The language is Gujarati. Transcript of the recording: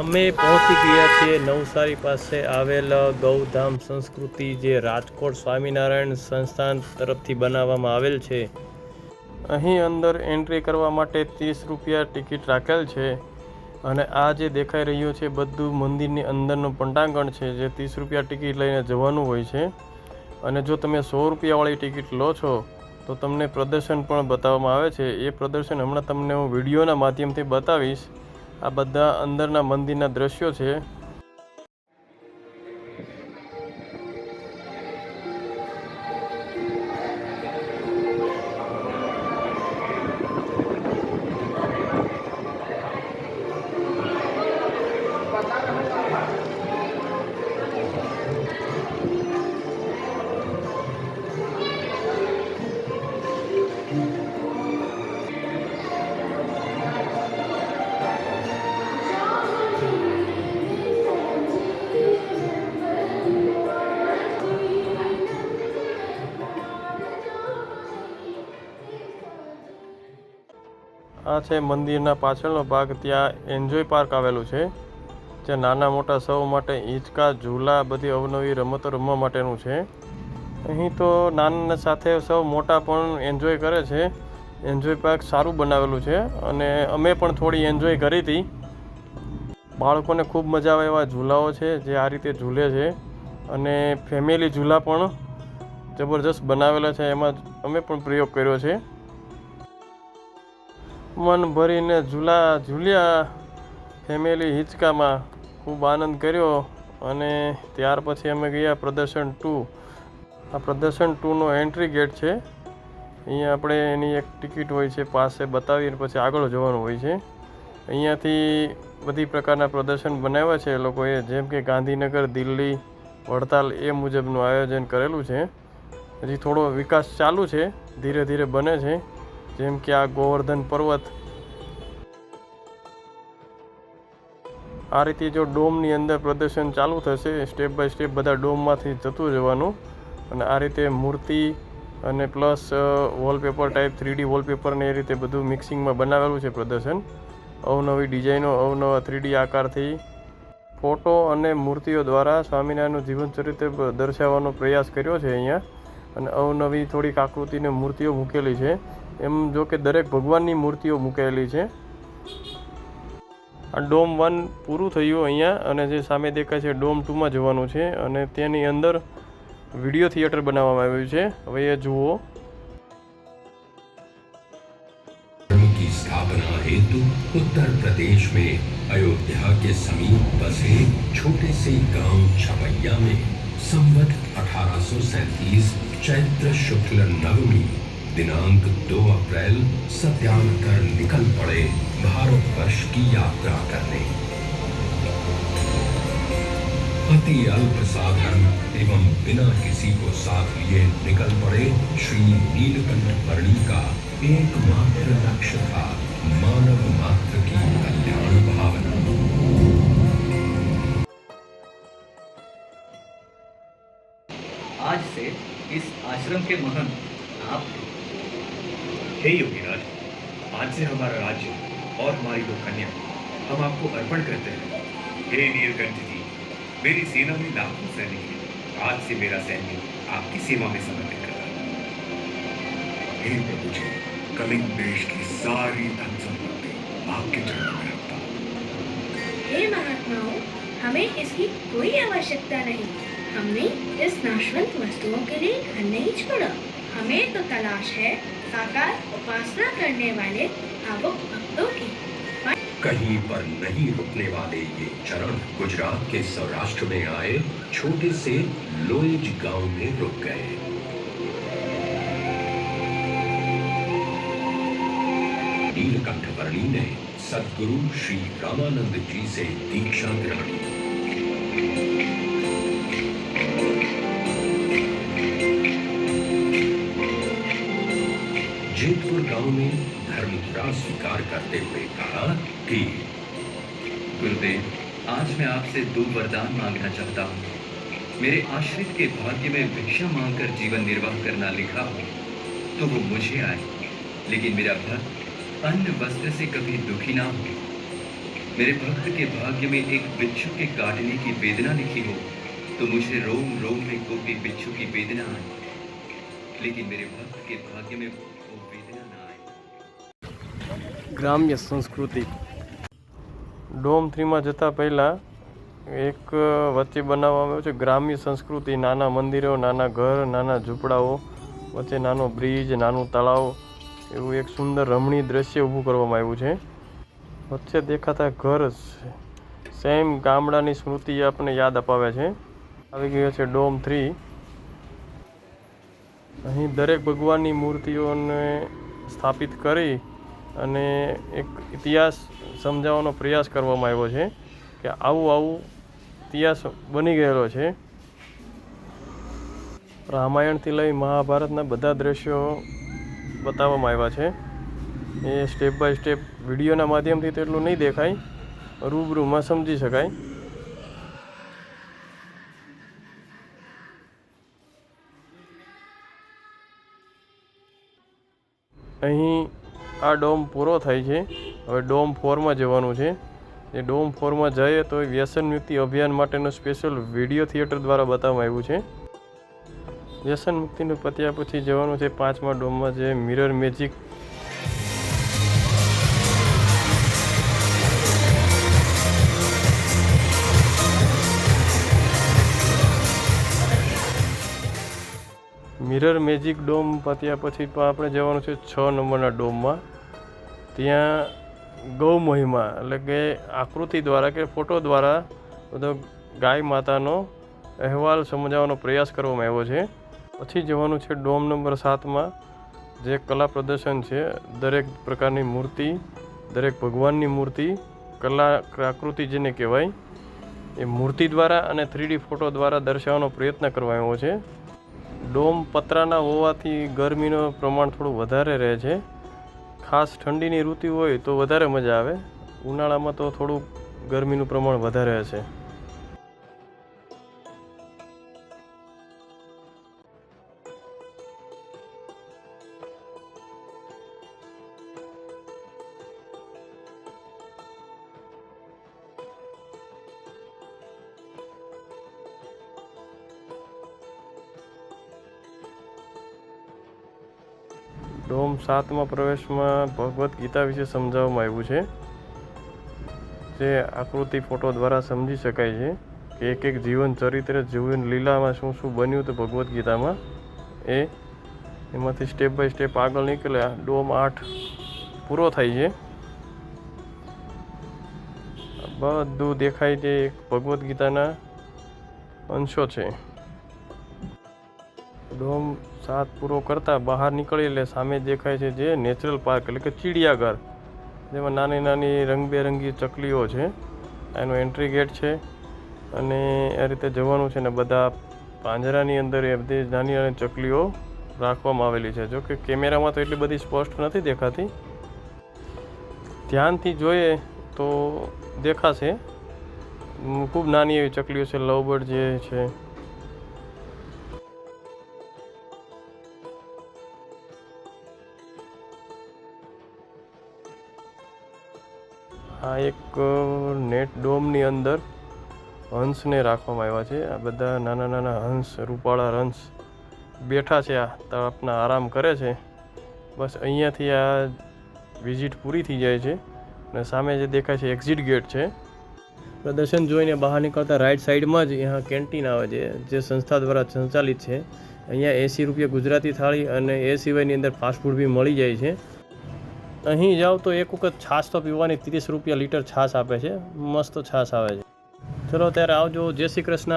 અમે પહોંચી ગયા છીએ નવસારી પાસે આવેલ ગૌધામ સંસ્કૃતિ જે રાજકોટ સ્વામિનારાયણ સંસ્થાન તરફથી બનાવવામાં આવેલ છે. અહીં અંદર એન્ટ્રી કરવા માટે ત્રીસ રૂપિયા ટિકિટ રાખેલ છે અને આ જે દેખાઈ રહ્યું છે બધું મંદિરની અંદરનું પંડાંગણ છે જે ત્રીસ રૂપિયા ટિકિટ લઈને જવાનું હોય છે. અને જો તમે સો રૂપિયાવાળી ટિકિટ લો છો, તો તમને પ્રદર્શન પણ બતાવવામાં આવે છે. એ પ્રદર્શન હમણાં તમને હું વિડીયોના માધ્યમથી બતાવીશ. આ બધા અંદરના મંદિરના દ્રશ્યો છે. આ છે મંદિરના પાછળનો ભાગ. ત્યાં એન્જોય પાર્ક આવેલું છે જે નાના મોટા સૌ માટે હિંચકા, ઝૂલા, બધી અવનવી રમતો રમવા માટેનું છે. અહીં તો નાના સાથે સૌ મોટા પણ એન્જોય કરે છે. એન્જોય પાર્ક સારું બનાવેલું છે અને અમે પણ થોડી એન્જોય કરી હતી. બાળકોને ખૂબ મજા આવે એવા ઝૂલાઓ છે જે આ રીતે ઝૂલે છે અને ફેમિલી ઝૂલા પણ જબરજસ્ત બનાવેલા છે. એમાં અમે પણ પ્રયોગ કર્યો છે. મન ભરીને ઝૂલા ઝૂલ્યા ફેમિલી હિંચકામાં ખૂબ આનંદ કર્યો અને ત્યાર પછી અમે ગયા પ્રદર્શન ટુ. આ પ્રદર્શન ટુનો એન્ટ્રી ગેટ છે. અહીંયા આપણે એની એક ટિકિટ હોય છે પાસે બતાવીને પછી આગળ જવાનું હોય છે. અહીંયાથી બધી પ્રકારના પ્રદર્શન બનાવ્યા છે એ લોકોએ, જેમ કે ગાંધીનગર, દિલ્હી, વડતાલ એ મુજબનું આયોજન કરેલું છે. હજી થોડો વિકાસ ચાલુ છે, ધીરે ધીરે બને છે. જેમ કે આ ગોવર્ધન પર્વત. આ રીતે જો ડોમની અંદર પ્રદર્શન ચાલુ થશે સ્ટેપ બાય સ્ટેપ બધા ડોમમાંથી જતું જવાનું અને આ રીતે મૂર્તિ અને plus wallpaper type three D વોલપેપરને એ રીતે બધું મિક્સિંગમાં બનાવેલું છે પ્રદર્શન. અવનવી ડિઝાઇનો, અવનવા થ્રીડી આકારથી. ફોટો અને મૂર્તિઓ દ્વારા સ્વામિનારાયણનું જીવન ચરિત્ર દર્શાવવાનો પ્રયાસ કર્યો છે અહીંયા. અને અવનવી થોડીક આકૃતિને મૂર્તિઓ મૂકેલી છે. એમ જો કે દરેક ભગવાનની મૂર્તિઓ મૂકેલી છે આ ડોમ વન પૂરું થયું અહીંયા અને જે સામે દેખાય છે ડોમ ટુમાં જવાનું છે અને તેની અંદર વિડીયો થિયેટર બનાવવામાં આવ્યું છે હવે એ જુઓ धर्म की स्थापना हेतु उत्तर प्रदेश में अयोध्या के समीप बसे छोटे से गांव छपैया में संवत अठारह चैत्र शुक्ल नवमी दिनांक 2 अप्रैल सत्यान कर निकल पड़े भारतवर्ष की यात्रा करने अति अल्प साधन एवं बिना किसी को साथ लिए निकल पड़े श्री नीलकंठ वर्णी का एकमात्र लक्ष्य था मानव मात्र की कल्याण भावना आज से इस आश्रम के महंत आप। हे योगीराज आज से हमारा राज्य और हमारी दो कन्या हम आपको अर्पण करते हैं। हे नीलकंठ जी, मेरी सेना में लाखों सैनिक हैं। आज से मेरा सैन्य आपकी सेवा में समर्पित कर रहा है। प्रभु जी कलिंग देश की सारी धन संपत्ति आपके चरणों में रखता हूँ। हे महात्माओं, हमें इसकी कोई आवश्यकता नहीं। हमने इस नाशवंत वस्तुओं के लिए धन नहीं छोड़ा। हमें तो तलाश है साकार उपासना करने वाले भावुक भक्तों की। कहीं पर नहीं रुकने वाले ये चरण गुजरात के सौराष्ट्र में आए, छोटे से लोएज गाँव में रुक गए। नीलकंठ वर्णी ने सदगुरु श्री रामानंद जी से दीक्षा ग्रहण की। जेतपुर गाँव में धर्मपुरा स्वीकार करते हुए कहा कि, गुरुदेव, आज मैं आपसे दो वरदान मांगना चाहता हूँ। मेरे आश्रित के भाग्य में भिक्षा मांगकर जीवन निर्वाह करना लिखा हो तो वो मुझे आए। लेकिन मेरा भक्त अन्न वस्त्र से कभी दुखी ना हो। मेरे भक्त के भाग्य में एक बिच्छू के काटने की वेदना लिखी हो तो मुझे रोम रोम में कोपी बिच्छू की वेदना आए लेकिन मेरे भक्त के भाग्य में ना ગ્રામ્ય સંસ્કૃતિ. ડોમ થ્રીમાં જતાં પહેલાં એક વચ્ચે બનાવવામાં આવ્યો છે ગ્રામ્ય સંસ્કૃતિ, નાના મંદિરો, નાના ઘર, નાના ઝૂંપડાઓ, વચ્ચે નાનો બ્રિજ, નાનું તળાવ, એવું એક સુંદર રમણીય દ્રશ્ય ઊભું કરવામાં આવ્યું છે. વચ્ચે દેખાતા ઘર સેમ ગામડાની સ્મૃતિ આપણને યાદ અપાવે છે. આવી ગયો છે ડોમ થ્રી. અહીં દરેક ભગવાનની મૂર્તિઓને સ્થાપિત કરી અને એક ઇતિહાસ સમજાવવાનો પ્રયાસ કરવામાં આવ્યો છે કે આવું આવું ઇતિહાસ બની ગયેલો છે. રામાયણથી લઈ મહાભારતના બધા દ્રશ્યો બતાવવામાં આવ્યા છે. એ સ્ટેપ બાય સ્ટેપ વિડીયોના માધ્યમથી તેટલું નહીં દેખાય રૂબરૂમાં સમજી શકાય. અહીં આ ડોમ પૂરો થાય છે. હવે ડોમ ફોરમાં જવાનું છે. એ ડોમ ફોરમાં જઈએ તો એ વ્યસન મુક્તિ અભિયાન માટેનો સ્પેશિયલ વીડિયો થિયેટર દ્વારા બતાવવામાં આવ્યું છે. વ્યસન મુક્તિનું પત્યા પછી જવાનું છે પાંચમા ડોમમાં જે mirror magic mirror magic dome પત્યા પછી આપણે જવાનું છે છ નંબરના ડોમમાં. ત્યાં ગૌ મહિમા, એટલે કે આકૃતિ દ્વારા કે ફોટો દ્વારા બધો ગાય માતાનો અહેવાલ સમજાવવાનો પ્રયાસ કરવામાં આવ્યો છે. પછી જવાનું છે ડોમ નંબર સાતમાં, જે કલા પ્રદર્શન છે. દરેક પ્રકારની મૂર્તિ, દરેક ભગવાનની મૂર્તિ, કલા આકૃતિ જેને કહેવાય, એ મૂર્તિ દ્વારા અને થ્રીડી ફોટો દ્વારા દર્શાવવાનો પ્રયત્ન કરવામાં આવ્યો છે. ડોમ પતરાના હોવાથી ગરમીનું પ્રમાણ થોડું વધારે રહે છે. ખાસ ઠંડીની ઋતુ હોય તો વધારે મજા આવે. ઉનાળામાં તો થોડુંક ગરમીનું પ્રમાણ વધારે હશે. ડોમ સાતમાં પ્રવેશમાં ભગવદ્ ગીતા વિશે સમજાવવામાં આવ્યું છે, જે આકૃતિ ફોટો દ્વારા સમજી શકાય છે કે એક એક જીવન ચરિત્ર, જીવન લીલામાં શું શું બન્યું તો ભગવદ્ ગીતામાં એ એમાંથી સ્ટેપ બાય સ્ટેપ આગળ નીકળ્યા. ડોમ આઠ પૂરો થાય છે. બધું દેખાય તે એક ભગવદ્ ગીતાના અંશો છે. ડોમ સાત પૂરો કરતાં બહાર નીકળી એટલે સામે દેખાય છે જે નેચરલ પાર્ક એટલે કે ચિડિયાઘર, જેમાં નાની નાની રંગબેરંગી ચકલીઓ છે. એનો એન્ટ્રી ગેટ છે અને એ રીતે જવાનું છે ને બધા પાંજરાની અંદર એ બધી નાની નાની ચકલીઓ રાખવામાં આવેલી છે. જો કે કેમેરામાં તો એટલી બધી સ્પષ્ટ નથી દેખાતી. ધ્યાનથી જોઈએ તો દેખાશે. ખૂબ નાની એવી ચકલીઓ છે, લવબર્ડ જે છે. આ એક નેટ ડોમની અંદર હંસને રાખવામાં આવ્યા છે. આ બધા નાના નાના હંસ, રૂપાળા હંસ બેઠા છે આ તળપના, આરામ કરે છે. બસ અહીંયાથી આ વિઝિટ પૂરી થઈ જાય છે અને સામે જે દેખાય છે એક્ઝિટ ગેટ છે. પ્રદર્શન જોઈને બહાર નીકળતા રાઈટ સાઈડમાં જ અહીંયા કેન્ટીન આવે છે, જે સંસ્થા દ્વારા સંચાલિત છે. અહીંયા એંસી રૂપિયા ગુજરાતી થાળી અને એ સિવાયની અંદર ફાસ્ટફૂડ બી મળી જાય છે. અહીં જાઓ તો એક વખત છાશ તો પીવાની ત્રીસ રૂપિયા લીટર છાશ આપે છે. મસ્ત છાશ આવે છે. ચલો, ત્યારે આવજો. જય શ્રી કૃષ્ણ.